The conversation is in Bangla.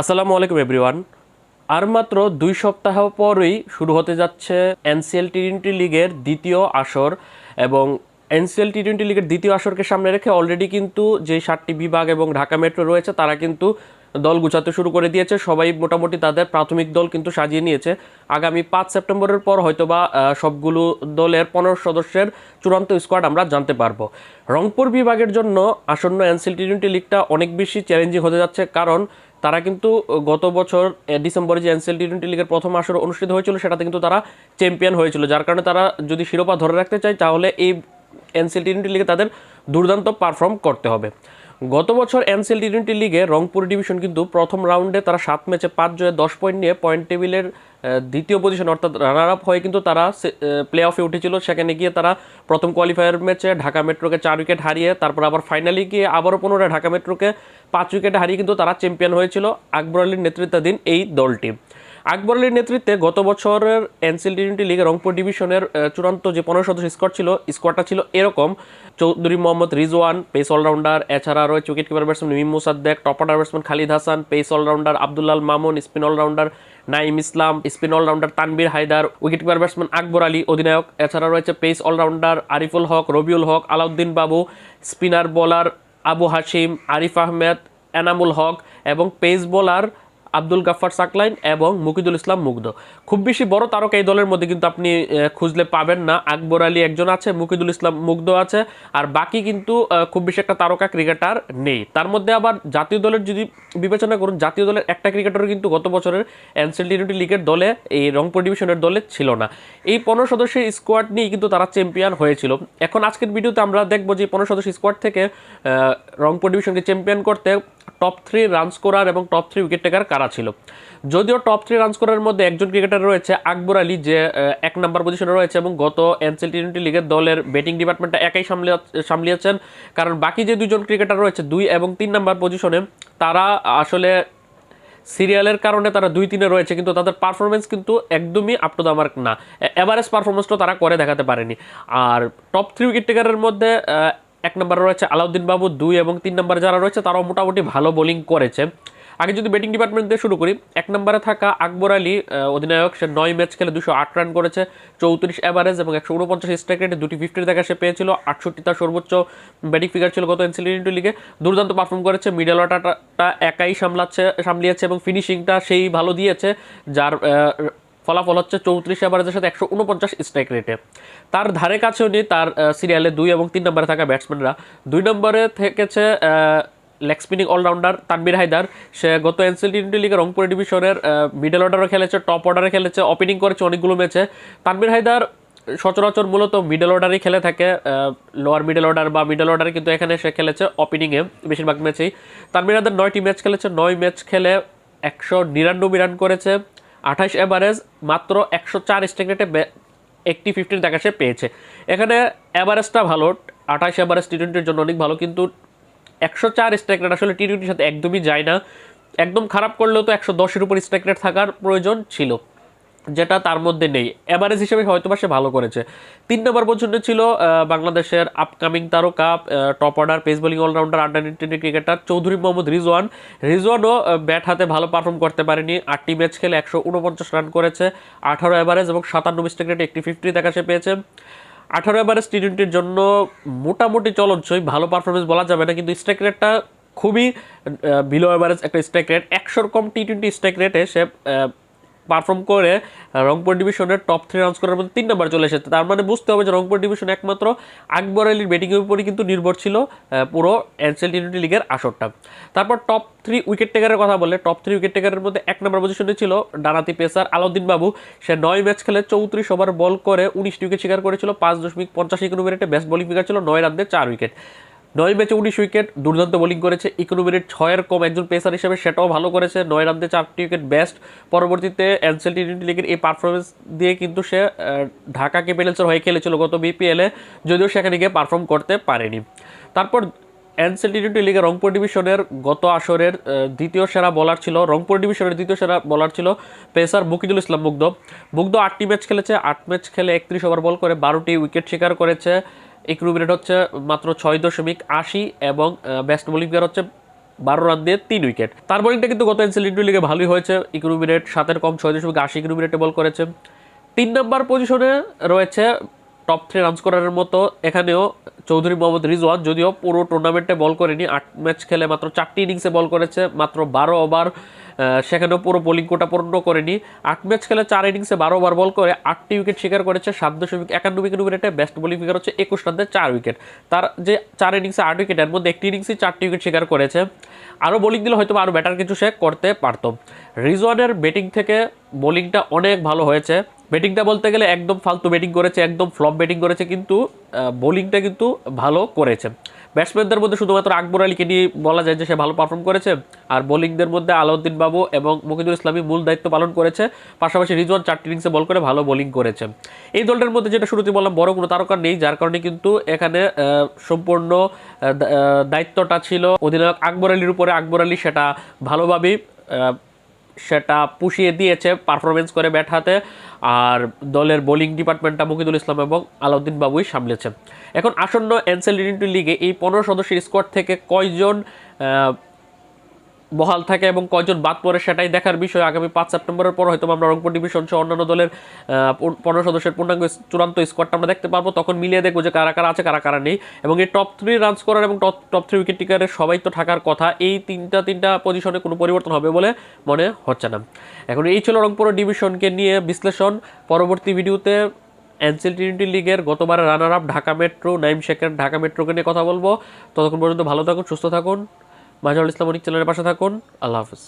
আসসালামু আলাইকুম, এভরিওয়ান। আর মাত্র দুই সপ্তাহ পরই শুরু হতে যাচ্ছে এনসিএল টি টোয়েন্টি লিগের দ্বিতীয় আসর এবং এনসিএল টি টোয়েন্টি লিগের দ্বিতীয় আসরকে সামনে রেখে অলরেডি কিন্তু যে সাতটি বিভাগ এবং ঢাকা মেট্রো রয়েছে, তারা কিন্তু দল গুছাতে শুরু করে দিয়েছে। সবাই মোটামুটি তাদের প্রাথমিক দল কিন্তু সাজিয়ে নিয়েছে। আগামী পাঁচ সেপ্টেম্বরের পর হয়তোবা সবগুলো দলের পনেরো সদস্যের চূড়ান্ত স্কোয়াড আমরা জানতে পারব। রংপুর বিভাগের জন্য আসন্ন এনসিএল টি টোয়েন্টি লিগটা অনেক বেশি চ্যালেঞ্জিং হতে যাচ্ছে কারণ তারা কিন্তু গত বছর ডিসেম্বরে যে এনসিএল টি টোয়েন্টি লিগের প্রথম আসর অনুষ্ঠিত হয়েছিল, সেটাতে কিন্তু তারা চ্যাম্পিয়ন হয়েছিল। যার কারণে তারা যদি শিরোপা ধরে রাখতে চায়, তাহলে এই এনসিএল টি টোয়েন্টি লিগে তাদের দুর্দান্ত পারফর্ম করতে হবে। গত বছর এনসিএল টি টোয়েন্টি লিগে রংপুর ডিভিশন কিন্তু প্রথম রাউন্ডে তারা সাত ম্যাচে পাঁচ জয়ে দশ পয়েন্ট নিয়ে পয়েন্ট টেবিলের দ্বিতীয় পজিশন অর্থাৎ রানার আপ হয়ে কিন্তু তারা প্লে অফে উঠেছিল। সেখানে গিয়ে তারা প্রথম কোয়ালিফায়ার ম্যাচে ঢাকা মেট্রোকে চার উইকেট হারিয়ে, তারপর আবার ফাইনালি গিয়ে আবারও পুনরায় ঢাকা মেট্রোকে পাঁচ উইকেট হারিয়ে কিন্তু তারা চ্যাম্পিয়ন হয়েছিল আকবর আলীর নেতৃত্বাধীন এই দলটি। আকবর আলীর নেতৃত্বে গত বছরের এনসিএল টি টোয়েন্টি লিগে রংপুর ডিভিশনের চূড়ান্ত যে পনেরো সদস্য স্কোয়াড ছিল স্কোয়াডটা ছিল এরকম। চৌধুরী মোহাম্মদ রিজওয়ান পেস অলরাউন্ডার এছাড়া রয়েছে wicket keeper batsman Mim Mosaddek top order batsman Khalid Hasan pace allrounder Abdullah Mamun spin allrounder Naim Islam spin allrounder Tanvir Haider wicket keeper batsman Akbar Ali, অধিনায়ক। এছাড়া রয়েছে pace allrounder Ariful Haque, Rabiul Haque, Alauddin Babu spinner bowler Abu Hashim, Arif Ahmed, Enamul Haque এবং পেস বোলার আব্দুল গাফফার সাকলাইন এবং মুকিদুল ইসলাম মুগ্ধ। খুব বেশি বড় তারকা এই দলের মধ্যে কিন্তু আপনি খুঁজলে পাবেন না। আকবর আলী একজন আছে, মুকিদুল ইসলাম মুগ্ধ আছে। আর বাকি কিন্তু খুব বেশি একটা তারকা ক্রিকেটার নেই। তার মধ্যে আবার জাতীয় দলের যদি বিবেচনা করুন, জাতীয় দলের একটা ক্রিকেটার কিন্তু গত বছরের এনসিএল টি লিগের দলে, এই রংপুর ডিভিশনের দলে ছিল না। এই পনেরো সদস্যের স্কোয়াড নিয়ে কিন্তু তারা চ্যাম্পিয়ন হয়েছিল। এখন আজকের ভিডিওতে আমরা দেখব যে পনেরো সদস্য স্কোয়াড থেকে রংপুর ডিভিশনকে চ্যাম্পিয়ন করতে টপ থ্রি রান স্কোরার এবং টপ থ্রি উইকেট টেকার কারা ছিল? যদিও টপ থ্রি রান স্কোরারের মধ্যে একজন ক্রিকেটার রয়েছে, আকবর আলী, যে এক নাম্বার পজিশনে রয়েছে এবং গত এনসিএল টি টোয়েন্টি লিগের দলের ব্যাটিং ডিপার্টমেন্টটা একাই সামলে, সামলিয়েছেন। কারণ বাকি যে দুজন ক্রিকেটার রয়েছে, দুই এবং তিন নাম্বার পজিশনে তারা আসলে সিরিয়ালের কারণে তারা দুই তিনে রয়েছে, কিন্তু তাদের পারফরমেন্স কিন্তু একদমই আপ টু দ্য মার্ক না। এভারেজ পারফরমেন্সটা তারা করে দেখাতে পারেনি। আর টপ থ্রি উইকেট টেকারের মধ্যে এক নম্বরে রয়েছে আলাউদ্দিন বাবু দুই এবং তিন নম্বরে যারা রয়েছে তারাও মোটামুটি ভালো বোলিং করেছে। আগে যদি ব্যাটিং ডিপার্টমেন্ট দিয়ে শুরু করি, এক নম্বরে থাকা আকবর আলী অধিনায়ক, সে নয় ম্যাচ খেলে দুশো আট রান করেছে, চৌত্রিশ অ্যাভারেজ এবং একশো উনপঞ্চাশ স্ট্রাইক রেটে দুটি ফিফটির দেখা সে পেয়েছিল, আটষট্টি তার সর্বোচ্চ ব্যাটিং ফিগার ছিল গত এনসিলিটি লিগে দুর্দান্ত পারফর্ম করেছে মিডল অর্ডারটা একাই সামলাচ্ছে সামলিয়েছে এবং ফিনিশিংটা সেই ভালো দিয়েছে, যার ফলাফল হচ্ছে চৌত্রিশ অ্যাভারেজের সাথে একশো উনপঞ্চাশ স্ট্রাইক রেটে তার ধারে কাছেও নেই, তার সিরিয়ালে দুই এবং তিন নম্বরে থাকা ব্যাটসম্যানরা দুই নম্বরে থেকেছে leg spinning allrounder Tanvir Haider. সে গত এনসিএল টি টোয়েন্টি লিগের রংপুর ডিভিশনের মিডল অর্ডারও খেলেছে টপ অর্ডারে খেলেছে ওপেনিং করেছে, অনেকগুলো ম্যাচে তানবির হায়দার সচরাচর মূলত মিডল অর্ডারই খেলে থাকে লোয়ার মিডল অর্ডার বা মিডল অর্ডারে কিন্তু এখানে সে খেলেছে ওপেনিংয়ে বেশিরভাগ ম্যাচেই তানবির হায়দার নয়টি ম্যাচ খেলেছে, নয় ম্যাচ খেলে একশো নিরানব্বই রান করেছে। আঠাশ অ্যাভারেজ মাত্র একশো চার স্ট্রাইক রেটে একটি ফিফটিন দেখা সে পেয়েছে। এখানে অ্যাভারেজটা ভালো, আঠাশ অ্যাভারেজ টি টোয়েন্টির জন্য অনেক ভালো, কিন্তু একশো চার স্ট্রাইক রেট আসলে টি টোয়েন্টির সাথে একদমই যায় না। একদম খারাপ করলেও তো একশো দশের উপর স্ট্রাইক রেট থাকার প্রয়োজন ছিল। যেটা তার মধ্যে নেই। অ্যাভারেজ হিসেবে হয়তো সে ভালো করেছে। তিন নম্বর পর্যন্ত ছিল বাংলাদেশের আপকামিং তারকা top order pace bowling allrounder under nineteen cricketer Chowdhury Mohammad Rizwan. রিজওয়ানও bat হাতে ভালো পারফর্ম করতে পারেনি। আটটি ম্যাচ খেলে একশো উনপঞ্চাশ রান করেছে। আঠারো অ্যাভারেজ এবং সাতান্ন স্ট্রাইক রেটে একটি ফিফটি দেখা সে পেয়েছে। আঠারো অ্যাভারেজ টি টোয়েন্টির জন্য মোটামুটি চলনসই ভালো পারফরমেন্স বলা যাবে না, কিন্তু স্ট্রাইক রেটটা খুবই বিলো অ্যাভারেজ একটা স্ট্রাইক রেট একশোর কম টি টোয়েন্টি স্ট্রাইক রেটে সে পারফর্ম করে রংপুর ডিভিশনের টপ থ্রি রান করার মধ্যে তিন নম্বর চলে এসেছে। তার মানে বুঝতে হবে যে রংপুর ডিভিশন একমাত্র আকবর আলীর ব্যাটিংয়ের উপরই কিন্তু নির্ভর ছিল পুরো এনসিএল টি লিগের আসরটা। তারপর টপ থ্রি উইকেট টেকারের কথা বলে টপ থ্রি উইকেট টেকারের মধ্যে এক নম্বর পজিশনে ছিল ডানাতি পেসার আলাউদ্দিন বাবু। সে নয় ম্যাচ খেলে চৌত্রিশ ওভার বল করে উনিশটি উইকেট শিকার করেছিল, পাঁচ দশমিক পঞ্চাশ ইকোনমি রেটে বেস্ট বোলিং ফিগার ছিল, নয় রান দিয়ে চার উইকেট নয় ম্যাচে উনিশ উইকেট, দুর্দান্ত বোলিং করেছে ইকোনমি রেট ছয়ের কম একজন পেসার হিসেবে, সেটাও ভালো করেছে। নয় রান দিয়ে চারটি উইকেট বেস্ট পরবর্তীতে এনসিএল টি টোয়েন্টি লিগের এই পারফরমেন্স দিয়ে কিন্তু সে ঢাকা ক্যাপিটালসের হয়ে খেলেছিল গত বিপিএলে যদিও সেখানে গিয়ে পারফর্ম করতে পারেনি। তারপর এনসিএল টি টোয়েন্টি লিগের রংপুর ডিভিশনের গত আসরের দ্বিতীয় সেরা বলার ছিল, রংপুর ডিভিশনের দ্বিতীয় সেরা বলার ছিল পেসার মুকিদুল ইসলাম মুগ্ধ। মুগ্ধ আটটি ম্যাচ খেলেছে, আট ম্যাচ খেলে একত্রিশ ওভার বল করে, বারোটি উইকেট শিকার করেছে। ইকরুবি রেট হচ্ছে মাত্র ছয় দশমিক আশি এবং বেস্ট বোলিং ফিগার হচ্ছে বারো রান দিয়ে তিন উইকেট তার বোলিংটা কিন্তু গত এনসিএল টি লিগে ভালোই হয়েছে। ইকোনমি রেট সাতের কম ছয় দশমিক আশি ইকোনমি বল করেছে। তিন নম্বর পজিশনে রয়েছে টপ থ্রি রান স্কোরারের মতো। এখানেও চৌধুরী মোহাম্মদ রিজওয়ান যদিও পুরো টুর্নামেন্টে বল করেনি। আট ম্যাচ খেলে মাত্র চারটি ইনিংসে বল করেছে। মাত্র বারো ওভার সেখানেও পুরো বোলিং কোটা পূর্ণ করেনি। আট ম্যাচ খেলে চার ইনিংসে বারো ওভার বল করে, আটটি উইকেট শিকার করেছে, সাত দশমিক একান্ন উইকেট উইকেটে বেস্ট বোলিং ফিগার হচ্ছে একুশ রানতে চার উইকেট তার যে চার ইনিংসে আট উইকেট এর মধ্যে একটি ইনিংসে চারটি উইকেট শিকার করেছে। আরও বোলিং দিলে হয়তো আরও ব্যাটার কিছু সে করতে পারত। রিজওয়ানের ব্যাটিং থেকে বোলিংটা অনেক ভালো হয়েছে। ব্যাটিংটা বলতে গেলে একদম ফালতু ব্যাটিং করেছে, একদম ফ্লপ ব্যাটিং করেছে, কিন্তু বোলিংটা কিন্তু ভালো করেছে। ব্যাটসম্যানদের মধ্যে শুধুমাত্র আকবর আলীকে নিয়ে বলা যায় যে সে ভালো পারফর্ম করেছে, আর বোলিংদের মধ্যে আলাউদ্দিন বাবু এবং মুকিদুল ইসলামী মূল দায়িত্ব পালন করেছে। পাশাপাশি রিজওয়ান চারটি ইনিংসে বল করে ভালো বোলিং করেছে। এই দলটার মধ্যে যেটা শুরুতে বললাম, বড় কোনো তারকা নেই, যার কারণে কিন্তু এখানে সম্পূর্ণ দায়িত্বটা ছিল অধিনায়ক আকবর আলীর উপরে। আকবর আলী সেটা ভালোভাবেই সেটা পুষিয়ে দিয়েছে পারফরমেন্স করে ব্যাট হাতে। আর দলের বোলিং ডিপার্টমেন্টটা মুকিদুল ইসলাম এবং আলাউদ্দিন বাবুই সামলেছেন এখন আসন্ন এনসেল লিগে এই পনেরো সদস্যের স্কোয়াড থেকে কয়জন বহাল থাকে এবং কয়জন বাদ পড়ে সেটাই দেখার বিষয়। আগামী পাঁচ সেপ্টেম্বরের পর হয়তো আমরা রংপুর ডিভিশন সহ অন্যান্য দলের পনেরো সদস্যের পূর্ণাঙ্গ চূড়ান্ত স্কোয়াডটা আমরা দেখতে পারব। তখন মিলিয়ে দেখব যে কারা কারা আছে, কারা কারা নেই। এবং এই টপ থ্রি রান স্কোরার এবং টপ টপ থ্রি উইকেট টিকারের সবাই তো থাকার কথা, এই তিনটা তিনটা পজিশনে কোনো পরিবর্তন হবে বলে মনে হচ্ছে না। এখন এই ছিল রংপুর ডিভিশনকে নিয়ে বিশ্লেষণ। পরবর্তী ভিডিওতে এনসিএল টি টোয়েন্টি লিগের গতবারের runner up Dhaka metro Naim শেখের ঢাকা মেট্রোকে নিয়ে কথা বলব। ততক্ষণ পর্যন্ত ভালো থাকুন, সুস্থ থাকুন। মাজারুল ইসলাম অনিক চ্যানেলের পাশে থাকুন। আল্লাহ হাফিজ।